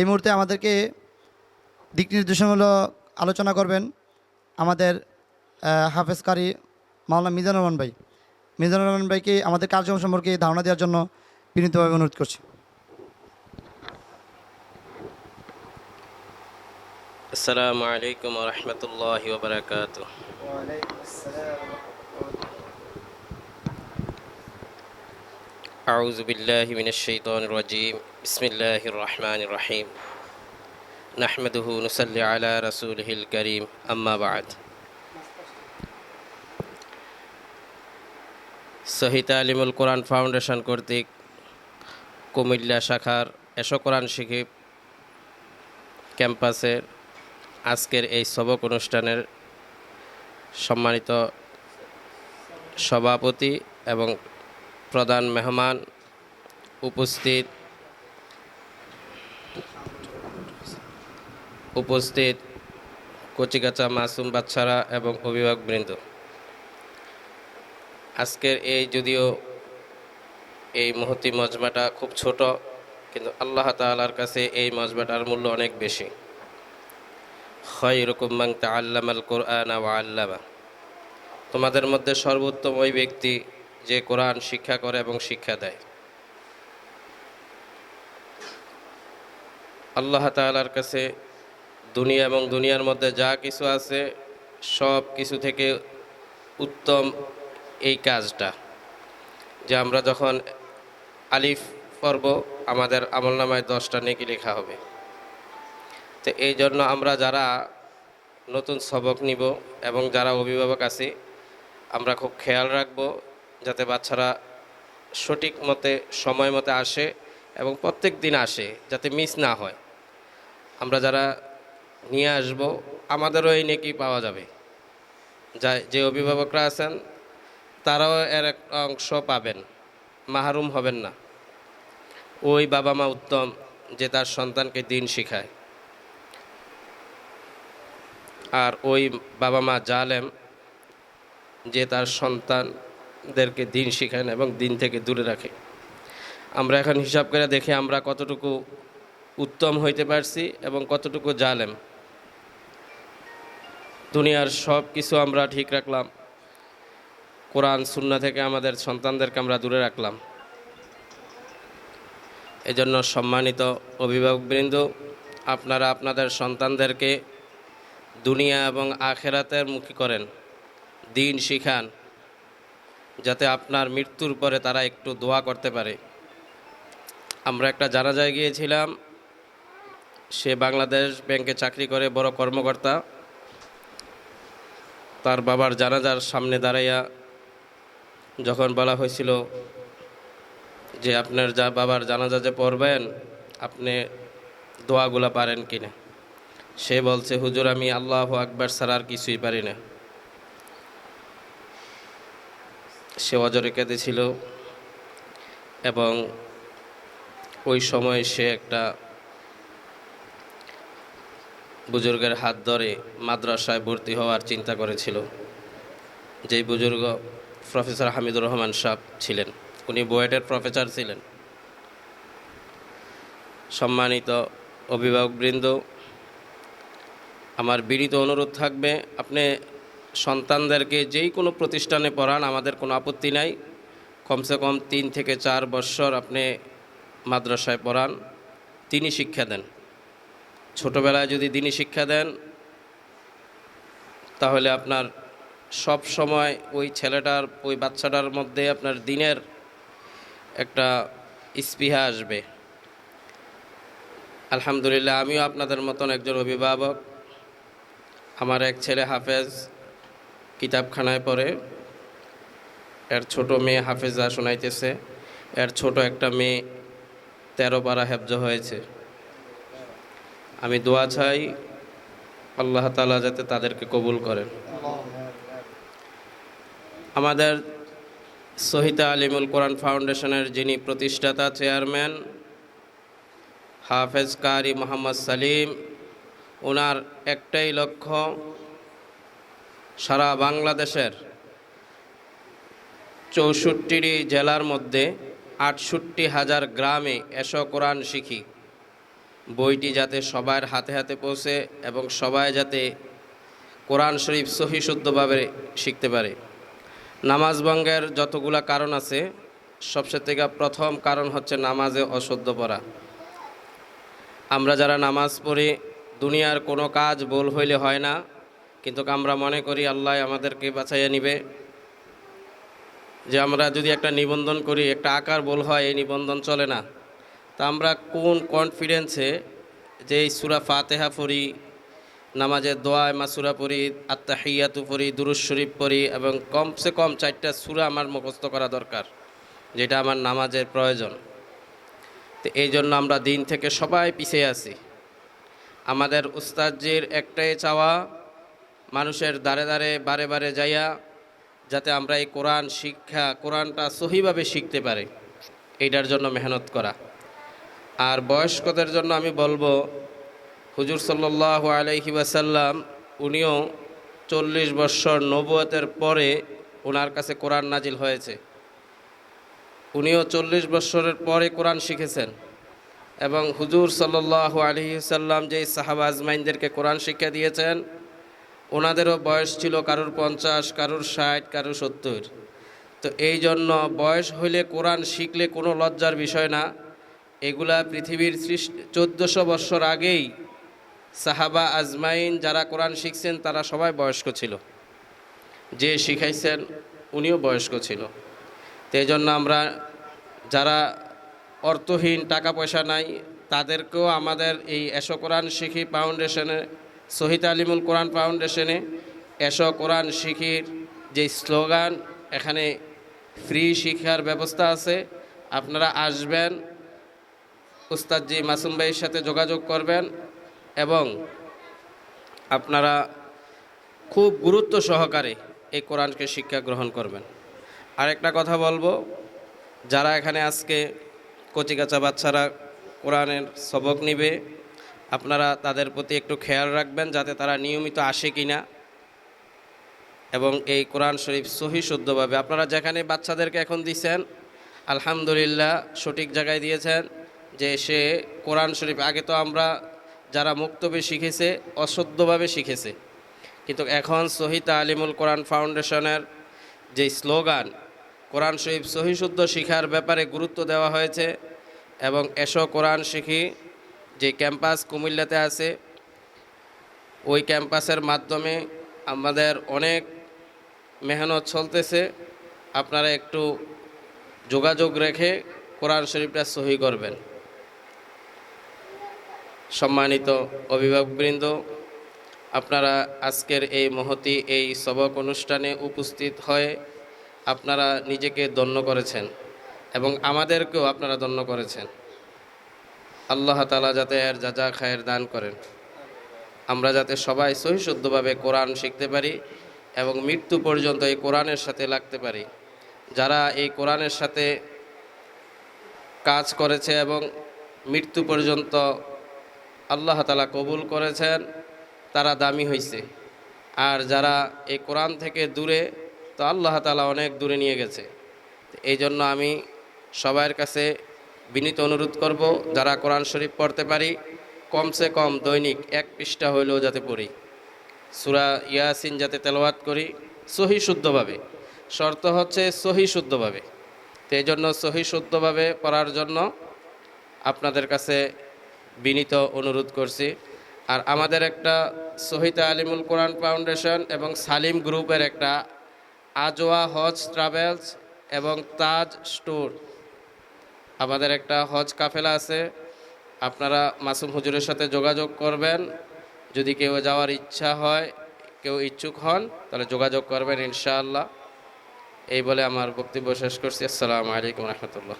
এই মুহূর্তে আমাদেরকে দিক নির্দেশনামূলক আলোচনা করবেন আমাদের হাফেজকারী মাওলানা মিজানুর রহমান ভাই। মিজানুর রহমান ভাইকে আমাদের কার্যক্রম সম্পর্কে ধারণা দেওয়ার জন্য বিনীতভাবে অনুরোধ করছি। আসসালামু আলাইকুম রহমতুল্লাহ أعوذ بالله من الشيطان الرجيم بسم الله الرحمن الرحيم نحمده نصلي على رسوله الكريم أما بعد সহি তালিমুল কোরআন ফাউন্ডেশন কর্তৃক কুমিল্লা শাখার এসো কোরআন শিখি ক্যাম্পাসের আজকের এই সবক অনুষ্ঠানের সম্মানিত সভাপতি এবং প্রধান মেহমান উপস্থিত উপস্থিত কচিকাচা মাসুম বাচ্চারা এবং অভিভাবকবৃন্দ আজকের এই যদিও এই মহতি মজমাটা খুব ছোট, কিন্তু আল্লাহ তাআলার কাছে এই মজমাটার মূল্য অনেক বেশি। খয়রুকুম মান তাআল্লামাল কোরআন ওয়া আল্লামা। তোমাদের মধ্যে সর্বোত্তম ওই ব্যক্তি যে কোরআন শিক্ষা করে এবং শিক্ষা দেয়। আল্লাহ তাআলার কাছে দুনিয়া এবং দুনিয়ার মধ্যে যা কিছু আছে, সব কিছু থেকে উত্তম এই কাজটা। যে আমরা যখন আলিফ পর্ব আমাদের আমলনামায় দশটা নেকি লেখা হবে। তো এই জন্য আমরা যারা নতুন সবক নিব এবং যারা অভিভাবক আছি, আমরা খুব খেয়াল রাখব যাতে বাচ্চারা সঠিক মতে, সময় মতে আসে এবং প্রত্যেক দিন আসে, যাতে মিস না হয়। আমরা যারা নিয়ে আসব, আমাদেরও এই নেকি পাওয়া যাবে। যা যে অভিভাবকরা আছেন, তারাও এর এক অংশ পাবেন। মাহরুম হবেন না। ওই বাবা মা উত্তম, যে তার সন্তানকে দিন শিখায়। আর ওই বাবা মা জালেম, যে তার সন্তানদেরকে দিন শিখায় না এবং দিন থেকে দূরে রাখে। আমরা এখন হিসাব করে দেখি আমরা কতটুকু উত্তম হইতে পারছি এবং কতটুকু জালেম। দুনিয়ার সব কিছু আমরা ঠিক রাখলাম। কোরআন সুন্না থেকে আমাদের সন্তানদেরকে আমরা দূরে রাখলাম। এজন্য সম্মানিত অভিভাবকবৃন্দ, আপনারা আপনাদের সন্তানদেরকে দুনিয়া এবং আখেরাতের মুখী করেন, দিন শিখান। যাতে আপনার মৃত্যুর পরে তারা একটু দোয়া করতে পারে। আমরা একটা জানাজায় গিয়েছিলাম। সে বাংলাদেশ ব্যাংকে চাকরি করে, বড় কর্মকর্তা। তার বাবার জানাজার সামনে দাঁড়াইয়া যখন বলা হয়েছিল যে, আপনার যা বাবার জানাজা যে পড়বেন, আপনি দোয়াগুলা পারেন কিনা? সে বলছে, হুজুর, আমি আল্লাহ আকবার ছাড়া আর কিছুই পারি না। সে অজরে কেঁদেছিল এবং ওই সময় সে একটা বুজুর্গের হাত ধরে মাদ্রাসায় ভর্তি হওয়ার চিন্তা করেছিল, যেই বুজুর্গ প্রফেসর হামিদুর রহমান সাহ ছিলেন। উনি বুয়েটের প্রফেসর ছিলেন। সম্মানিত অভিভাবকবৃন্দ, আমার বিনীত অনুরোধ থাকবে, আপনি সন্তানদেরকে যেই কোনো প্রতিষ্ঠানে পড়ান, আমাদের কোনো আপত্তি নাই। কমসে কম তিন থেকে চার বৎসর আপনি মাদ্রাসায় পড়ান, তিনি শিক্ষা দেন। ছোটোবেলায় যদি তিনি শিক্ষা দেন, তাহলে আপনার সব সময় ওই ছেলেটার, ওই বাচ্চাটার মধ্যে আপনার দিনের একটা স্পৃহা আসবে। আলহামদুলিল্লাহ, আমিও আপনাদের মতন একজন অভিভাবক। আমার এক ছেলে হাফেজ কিতাবখানায় পড়ে। এর ছোট মেয়ে হাফেজা শোনাইতেছে, এর ছোট একটা মেয়ে তেরো পারা হেফজ হয়েছে। আমি দোয়া চাই আল্লাহ তালা যাতে তাদেরকে কবুল করেন। আমাদের সহিতা আলিমুল কোরআন ফাউন্ডেশনের যিনি প্রতিষ্ঠাতা চেয়ারম্যান হাফেজ কারি মোহাম্মদ সালিম, ওনার একটাই লক্ষ্য সারা বাংলাদেশের চৌষট্টিটি জেলার মধ্যে আটষট্টি হাজার গ্রামে এসো কোরআন শিখি। বইটি যাতে সবার হাতে হাতে পৌঁছে এবং সবাই যাতে কোরআন শরীফ সহি শুদ্ধভাবে শিখতে পারে। নামাজ ভঙ্গের যতগুলা কারণ আছে সবচেয়ে থেকে প্রথম কারণ হচ্ছে নামাজে অশুদ্ধ পড়া। আমরা যারা নামাজ পড়ি, দুনিয়ার কোনো কাজ ভুল হইলে হয় না। কিন্তু আমরা মনে করি আল্লাহ আমাদেরকে বাঁচাইয়া নিবে। যে আমরা যদি একটা নিবন্ধন করি, একটা আকার ভুল হয়, এই নিবন্ধন চলে না। তা আমরা কোন কনফিডেন্সে যে এই সুরা ফাতেহা পড়ি নামাজের দোয়ায় মাসুরা পড়ি আত্মাহিয়াতু পড়ি দুরুজ শরীফ পড়ি, এবং কমসে কম চারটা সুরা আমার মুখস্থ করা দরকার, যেটা আমার নামাজের প্রয়োজন। তো এই জন্য আমরা দিন থেকে সবাই পিছিয়ে আছি। আমাদের উস্তাদজির একটাই চাওয়া মানুষের দ্বারে দ্বারে, বারে বারে যাইয়া যাতে আমরা এই কোরআন শিক্ষা, কোরআনটা সহিভাবে শিখতে পারি। এইটার জন্য মেহনত করা। আর বয়স্কদের জন্য আমি বলব, হুজুর সাল্লাহ আলহি ওয়াসাল্লাম, উনিও চল্লিশ বৎসর নবুয়তের পরে ওনার কাছে কোরআন নাজিল হয়েছে। উনিও চল্লিশ বৎসরের পরে কোরআন শিখেছেন। এবং হুজুর সাল্লাহ আলহি সাল্লাম যেই সাহাবা আজমাইনদেরকে কোরআন শিক্ষা দিয়েছেন ওনাদেরও বয়স ছিল কারুর পঞ্চাশ, কারুর ষাট, কারুর সত্তর। তো এই জন্য বয়স হইলে কোরআন শিখলে কোনো লজ্জার বিষয় না। এগুলা পৃথিবীর চোদ্দোশো বৎসর আগেই সাহাবা আজমাইন যারা কোরআন শিখছেন, তারা সবাই বয়স্ক ছিল। যে শিখাইছেন, উনিও বয়স্ক ছিল। তো এই জন্য আমরা যারা অর্থহীন, টাকা পয়সা নাই, তাদেরকেও আমাদের এই এশো কোরআন শিখি ফাউন্ডেশনে শহীদ আলিমুল কোরআন ফাউন্ডেশনে এশো কোরআন শিখির যে স্লোগান, এখানে ফ্রি শিক্ষার ব্যবস্থা আছে। আপনারা আসবেন, উস্তাদজি মাসুম ভাইয়ের সাথে যোগাযোগ করবেন এবং আপনারা খুব গুরুত্ব সহকারে এই কোরআনকে শিক্ষা গ্রহণ করবেন। আরেকটা কথা বলব, যারা এখানে আজকে কচিকাচা বাচ্চারা কোরআনের সবক নিবে আপনারা তাদের প্রতি একটু খেয়াল রাখবেন যাতে তারা নিয়মিত আসে কিনা। এবং এই কোরআন শরীফ সহি শুদ্ধভাবে। আপনারা যেখানে বাচ্চাদেরকে এখন দিচ্ছেন আলহামদুলিল্লাহ সঠিক জায়গায় দিয়েছেন যে সে কোরআন শরীফ, আগে তো আমরা যারা মুক্তবে শিখেছে, অশুদ্ধভাবে শিখেছে। কিন্তু এখন সহিতা আলিমুল কোরআন ফাউন্ডেশনের যে স্লোগান, কোরআন শরীফ সহিশুদ্ধ শিখার ব্যাপারে গুরুত্ব দেওয়া হয়েছে এবং এসো কোরআন শিখি। যে ক্যাম্পাস কুমিল্লাতে আছে, ওই ক্যাম্পাসের মাধ্যমে আমাদের অনেক মেহনত চলতেছে। আপনারা একটু যোগাযোগ রেখে কোরআন শরীফটা সহি করবেন। সম্মানিত অভিভাবকবৃন্দ, আপনারা আজকের এই মহতি, এই সবক অনুষ্ঠানে উপস্থিত হয়ে আপনারা নিজেকে দন্য করেছেন এবং আমাদেরকেও আপনারা দন্য করেছেন। আল্লাহ তালা যাতে এর যা যা খায়ের দান করেন। আমরা যাতে সবাই সহিশুদ্ধভাবে কোরআন শিখতে পারি এবং মৃত্যু পর্যন্ত এই কোরআনের সাথে লাগতে পারি। যারা এই কোরআনের সাথে কাজ করেছে এবং মৃত্যু পর্যন্ত আল্লাহ তালা কবুল করেছেন, তারা দামি হয়েছে আর যারা এই কোরআন থেকে দূরে, তো আল্লাহ তালা অনেক দূরে নিয়ে গেছে। এই জন্য আমি সবার কাছে বিনীত অনুরোধ করব, যারা কোরআন শরীফ পড়তে পারি, কমসে কম দৈনিক এক পৃষ্ঠা হইলেও যাতে পড়ি। সুরা ইয়াসিন যাতে তেলাওয়াত করি, সহি শুদ্ধভাবে। শর্ত হচ্ছে সহি শুদ্ধভাবে। তো এই জন্য সহি শুদ্ধভাবে পড়ার জন্য আপনাদের কাছে বিনীত অনুরোধ করছি। আর আমাদের একটা সহিতা আলিমুল কোরআন ফাউন্ডেশন এবং সালিম গ্রুপের একটা আজওয়া হজ ট্রাভেলস এবং তাজ স্টোর। আমাদের একটা হজ কাফেলা আছে, আপনারা মাসুম হুজুরের সাথে যোগাযোগ করবেন। যদি কেউ যাওয়ার ইচ্ছা হয়, কেউ ইচ্ছুক হন, তাহলে যোগাযোগ করবেন ইনশাআল্লাহ। এই বলে আমার বক্তব্য শেষ করছি। আসসালামু আলাইকুম রহমতুল্লাহ।